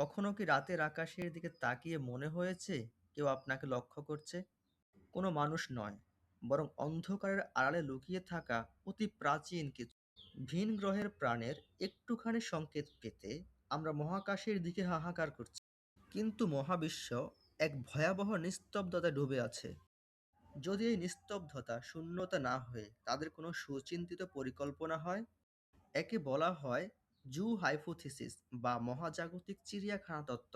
কখনো কি রাতের আকাশের দিকে তাকিয়ে মনে হয়েছে কেউ আপনাকে লক্ষ্য করছে? কোনো মানুষ নয়, বরং অন্ধকারের আড়ালে লুকিয়ে থাকা অতি প্রাচীন কিছু। ভিন গ্রহের প্রাণের একটুখানি সংকেত পেতে আমরা মহাকাশের দিকে হাহাকার করছি। কিন্তু মহাবিশ্ব এক ভয়াবহ নিস্তব্ধতায় ডুবে আছে। যদি এই নিস্তব্ধতা শূন্যতা না হয়ে তাদের কোনো সুচিন্তিত পরিকল্পনা হয়, একে বলা হয় জু হাইপোথিসিস বা মহাজাগতিক চিড়িয়াখানা তত্ত্ব।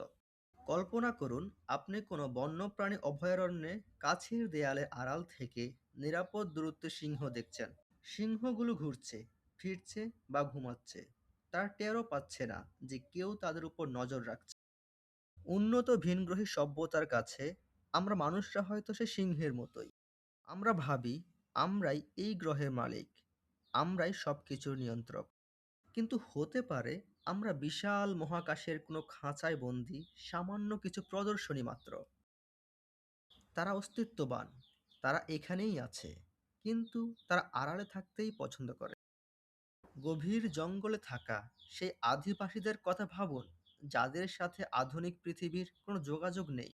কল্পনা করুন আপনি কোনো বন্যপ্রাণী অভয়ারণ্যে কাছের দেয়ালে আড়াল থেকে নিরাপদ দূরত্বে সিংহ দেখছেন। সিংহগুলো ঘুরছে, ফিরছে বা ঘুমাচ্ছে। তারা টেরও পাচ্ছে না যে কেউ তাদের উপর নজর রাখছে। উন্নত ভিনগ্রহী সভ্যতার কাছে আমরা মানুষরা হয়তো সে সিংহের মতোই। আমরা ভাবি আমরাই এই গ্রহের মালিক, আমরাই সবকিছুর নিয়ন্ত্রক। কিন্তু হতে পারে আমরা বিশাল মহাকাশের কোনো খাঁচায় বন্দী সামান্য কিছু প্রদর্শনী মাত্র। তারা অস্তিত্ববান, তারা এখানেই আছে, কিন্তু তারা আড়ালে থাকতেই পছন্দ করে। গভীর জঙ্গলে থাকা সেই আদিবাসীদের কথা ভাবুন, যাদের সাথে আধুনিক পৃথিবীর কোনো যোগাযোগ নেই।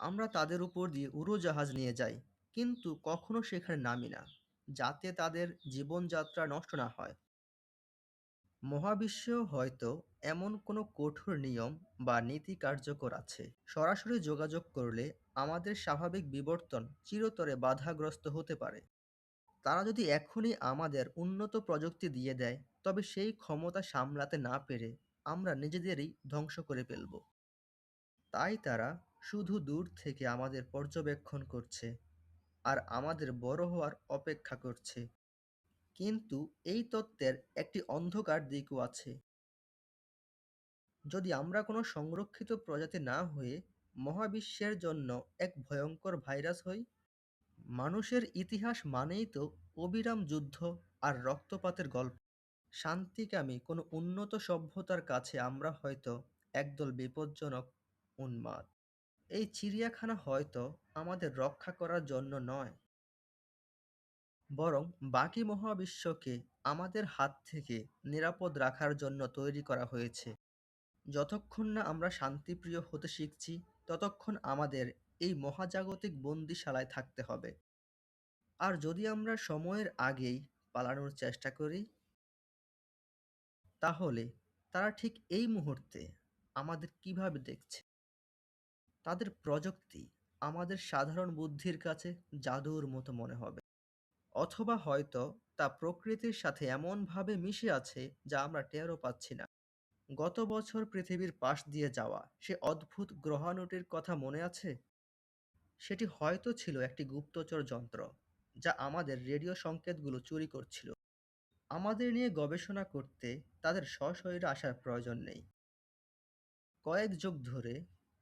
আমরা তাদের উপর দিয়ে উড়োজাহাজ নিয়ে যাই, কিন্তু কখনো সেখানে নামি না, যাতে তাদের জীবনযাত্রা নষ্ট না হয়। মহাবিশ্বেও হয়তো এমন কোনো কঠোর নিয়ম বা নীতি কার্যকর আছে। সরাসরি যোগাযোগ করলে আমাদের স্বাভাবিক বিবর্তন চিরতরে বাধাগ্রস্ত হতে পারে। তারা যদি এখনই আমাদের উন্নত প্রযুক্তি দিয়ে দেয়, তবে সেই ক্ষমতা সামলাতে না পেরে আমরা নিজেদেরই ধ্বংস করে ফেলব। তাই তারা শুধু দূর থেকে আমাদের পর্যবেক্ষণ করছে, আর আমাদের বড় হওয়ার অপেক্ষা করছে। কিন্তু এই তত্ত্বের একটি অন্ধকার দিকও আছে। যদি আমরা কোনো সংরক্ষিত প্রজাতি না হয়ে মহাবিশ্বের জন্য এক ভয়ঙ্কর ভাইরাস হই? মানুষের ইতিহাস মানেই তো অবিরাম যুদ্ধ আর রক্তপাতের গল্প। শান্তিকামী কোনো উন্নত সভ্যতার কাছে আমরা হয়তো একদল বিপজ্জনক উন্মাদ। এই চিড়িয়াখানা হয়তো আমাদের রক্ষা করার জন্য নয়। বরং বাকি মহাবিশ্বকে আমাদের হাত থেকে নিরাপদ রাখার জন্য তৈরি করা হয়েছে। যতক্ষণ না আমরা শান্তিপ্রিয় হতে শিখছি, ততক্ষণ আমাদের এই মহাজাগতিক বন্দিশালায় থাকতে হবে। আর যদি আমরা সময়ের আগেই পালানোর চেষ্টা করি? তাহলে তারা ঠিক এই মুহূর্তে আমাদের কীভাবে দেখছে? তাদের প্রযুক্তি আমাদের সাধারণ বুদ্ধির কাছে জাদুর মতো মনে হবে। অথবা হয়তো তা প্রকৃতির সাথে এমনভাবে মিশে আছে যা আমরা টেরও পাচ্ছি না। গত বছর পৃথিবীর পাশ দিয়ে যাওয়া সে অদ্ভুত গ্রহাণুটির কথা মনে আছে? সেটি হয়তো ছিল একটি গুপ্তচর যন্ত্র, যা আমাদের রেডিও সংকেতগুলো চুরি করছিল। আমাদের নিয়ে গবেষণা করতে তাদের সশরীরে আসার প্রয়োজন নেই। কয়েক যুগ ধরে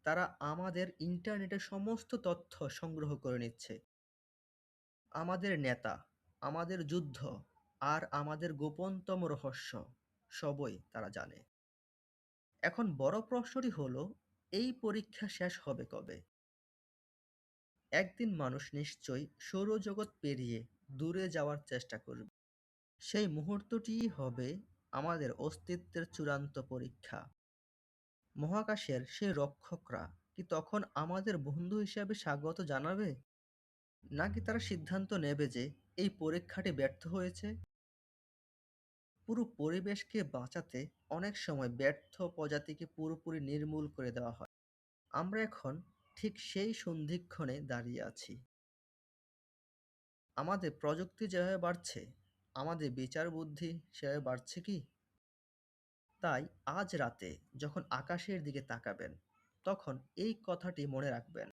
তারা আমাদের ইন্টারনেটের সমস্ত তথ্য সংগ্রহ করে নিচ্ছে। আমাদের নেতা, আমাদের যুদ্ধ, আর আমাদের গোপনতম রহস্য সবই তারা জানে। এখন বড় প্রশ্নটি হলো, এই পরীক্ষা শেষ হবে কবে? একদিন মানুষ নিশ্চয়ই সৌরজগৎ পেরিয়ে দূরে যাওয়ার চেষ্টা করবে। সেই মুহূর্তটিই হবে আমাদের অস্তিত্বের চূড়ান্ত পরীক্ষা। মহাকাশের সেই রক্ষকরা কি তখন আমাদের বন্ধু হিসেবে স্বাগত জানাবে? নাকি তারা সিদ্ধান্ত নেবে যে এই পরীক্ষাটি ব্যর্থ হয়েছে? পুরো পরিবেশকে বাঁচাতে অনেক সময় ব্যর্থ প্রজাতিকে পুরোপুরি নির্মূল করে দেওয়া হয়। আমরা এখন ঠিক সেই সন্ধিক্ষণে দাঁড়িয়ে আছি। আমাদের প্রযুক্তি যেভাবে বাড়ছে, আমাদের বিচার-বুদ্ধি সেভাবে বাড়ছে কি? তাই আজ রাতে যখন আকাশের দিকে তাকাবেন, তখন এই কথাটি মনে রাখবেন।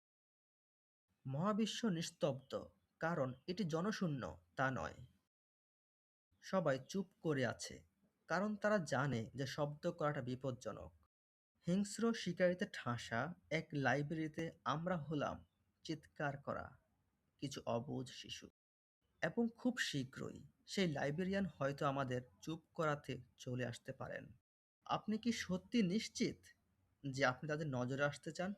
মহাবিশ্ব নিস্তব্ধ, কারণ এটি জনশূন্য, তা নয়। সবাই চুপ করে আছে, কারণ তারা জানে যে শব্দ করাটা বিপজ্জনক। হিংস্র শিকারিতে ঠাসা এক লাইব্রেরিতে আমরা হলাম চিৎকার করা কিছু অবুঝ শিশু। এবং খুব শীঘ্রই সেই লাইব্রেরিয়ান হয়তো আমাদের চুপ করাতে চলে আসতে পারেন। আপনি কি সত্যি নিশ্চিত যে আপনি তাদের নজরে আসতে চান?